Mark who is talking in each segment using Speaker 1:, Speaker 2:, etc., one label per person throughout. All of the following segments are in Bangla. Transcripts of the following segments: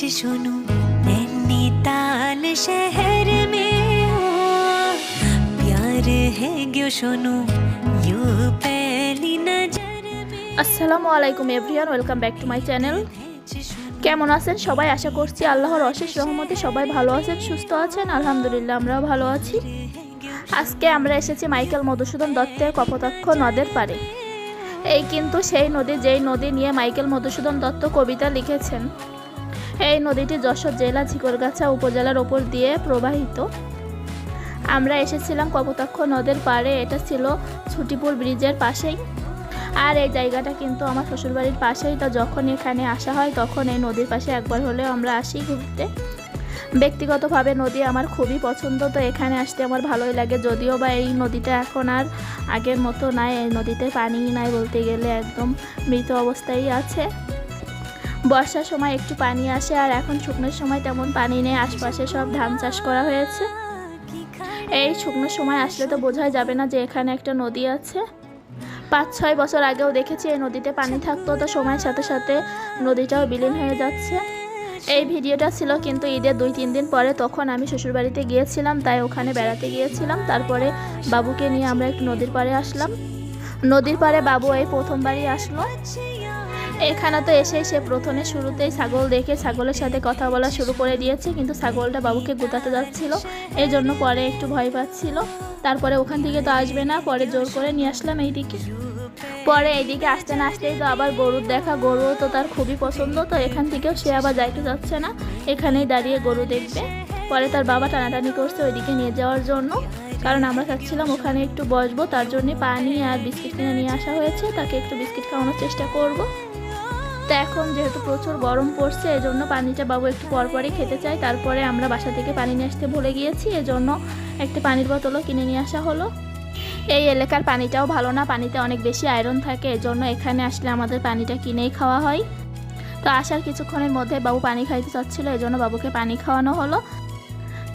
Speaker 1: सुनो नैनीताल शहर में हो प्यार है क्यों सुनो यू पहली नजर में
Speaker 2: আসসালামু আলাইকুম everyone welcome back to my channel কেমন আছেন সবাই আশা করছি আল্লাহর অশেষ রহমতে সবাই ভালো আছেন সুস্থ আছেন আলহামদুলিল্লাহ আমরাও ভালো আছি আজকে আমরা এসেছি মাইকেল মধুসূদন দত্তের কপোতাক্ষ নদের পাড়ে এই কিন্তু সেই নদী যেই নদী নিয়ে মাইকেল মধুসূদন দত্ত কবিতা লিখেছেন এই নদীটি যশোর জেলা ঝিকরগাছা উপজেলার ওপর দিয়ে প্রবাহিত। আমরা এসেছিলাম কপোতাক্ষ নদের পাড়ে, এটা ছিল ছুটিপুর ব্রিজের পাশেই। আর এই জায়গাটা কিন্তু আমার শ্বশুরবাড়ির পাশেই, তো যখন এখানে আসা হয় তখন এই নদীর পাশে একবার হলেও আমরা আসি ঘুরতে। ব্যক্তিগতভাবে নদী আমার খুবই পছন্দ, তো এখানে আসতে আমার ভালোই লাগে। যদিও বা এই নদীটা এখন আর আগের মতো নাই, এই নদীতে পানি নাই বলতে গেলে, একদম মৃত অবস্থায় আছে। বর্ষার সময় একটু পানি আসে আর এখন শুকনোর সময় তেমন পানি নেই। আশপাশে সব ধান চাষ করা হয়েছে। এই শুকনোর সময় আসলে তো বোঝাই যাবে না যে এখানে একটা নদী আছে। পাঁচ ছয় বছর আগেও দেখেছি এই নদীতে পানি থাকতো তো সময়ের সাথে সাথে নদীটাও বিলীন হয়ে যাচ্ছে। এই ভিডিওটা ছিল কিন্তু ঈদের দুই তিন দিন পরে তখন আমি শ্বশুরবাড়িতে গিয়েছিলাম, তাই ওখানে বেড়াতে গিয়েছিলাম। তারপরে বাবুকে নিয়ে আমরা একটু নদীর পাড়ে আসলাম। নদীর পাড়ে বাবু এই প্রথমবারই আসলো। এখানে তো এসেই সে প্রথমে শুরুতেই ছাগল দেখে ছাগলের সাথে কথা বলা শুরু করে দিয়েছে, কিন্তু ছাগলটা বাবুকে গুতাতে যাচ্ছিল এই জন্য পরে একটু ভয় পাচ্ছিল। তারপরে ওখান থেকে তো আসবে না, পরে জোর করে নিয়ে আসলাম এইদিকে। পরে এইদিকে আসতে না আসতেই তো আবার গরুর দেখা গরু তো তার খুবই পছন্দ, তো এখান থেকেও সে আবার যাইতে যাচ্ছে না, এখানেই দাঁড়িয়ে গরু দেখবে। পরে তার বাবা টানাটানি করছে ওইদিকে নিয়ে যাওয়ার জন্য, কারণ আমরা চাচ্ছিলাম ওখানে একটু বসবো, তার জন্য পানি আর বিস্কিট কিনে নিয়ে আসা হয়েছে, তাকে একটু বিস্কিট খাওয়ানোর চেষ্টা করব। তো এখন যেহেতু প্রচুর গরম পড়ছে, এজন্য পানিটা বাবু একটু পরপরই খেতে চাই। তারপরে আমরা বাসা থেকে পানি নিয়ে আসতে ভুলে গিয়েছি, এজন্য একটি পানির বোতলও কিনে নিয়ে আসা হলো। এই এলাকার পানিটাও ভালো না, পানিতে অনেক বেশি আয়রন থাকে, এজন্য এখানে আসলে আমাদের পানিটা কিনেই খাওয়া হয়। তো আসার কিছুক্ষণের মধ্যে বাবু পানি খাইতে চাচ্ছিল, এজন্য বাবুকে পানি খাওয়ানো হলো।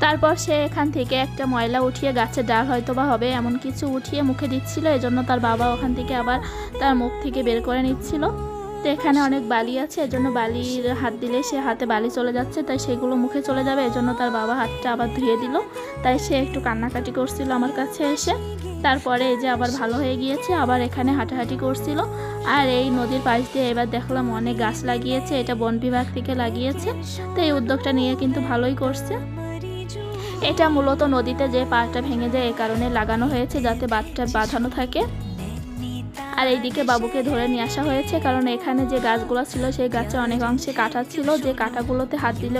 Speaker 2: তারপর সে এখান থেকে একটা ময়লা উঠিয়ে গাছের ডাল হয়তো বা হবে এমন কিছু উঠিয়ে মুখে দিচ্ছিল, এজন্য তার বাবা ওখান থেকে আবার তার মুখ থেকে বের করে নিচ্ছিল। তো এখানে অনেক বালি আছে, এজন্য বালির হাত দিলে সে হাতে বালি চলে যাচ্ছে, তাই সেগুলো মুখে চলে যাবে, এজন্য তার বাবা হাতটা আবার ধুয়ে দিল। তাই সে একটু কান্নাকাটি করছিল আমার কাছে এসে। তারপরে এই যে আবার ভালো হয়ে গিয়েছে, আবার এখানে হাঁটাহাঁটি করছিল। আর এই নদীর পাশ দিয়ে এবার দেখলাম অনেক গাছ লাগিয়েছে, এটা বন বিভাগ থেকে লাগিয়েছে। তো এই উদ্যোগটা নিয়ে কিন্তু ভালোই করছে। এটা মূলত নদীতে যে পাড়টা ভেঙে যায় এই কারণে লাগানো হয়েছে, যাতে বাচ্চা বাঁধানো থাকে। আর এইদিকে বাবুকে ধরে নিয়ে আসা হয়েছে, কারণ এখানে যে গাছগুলো ছিল, সেই গাছে অনেক অংশে কাটা ছিল। যে কাটাগুলোতে হাত দিলে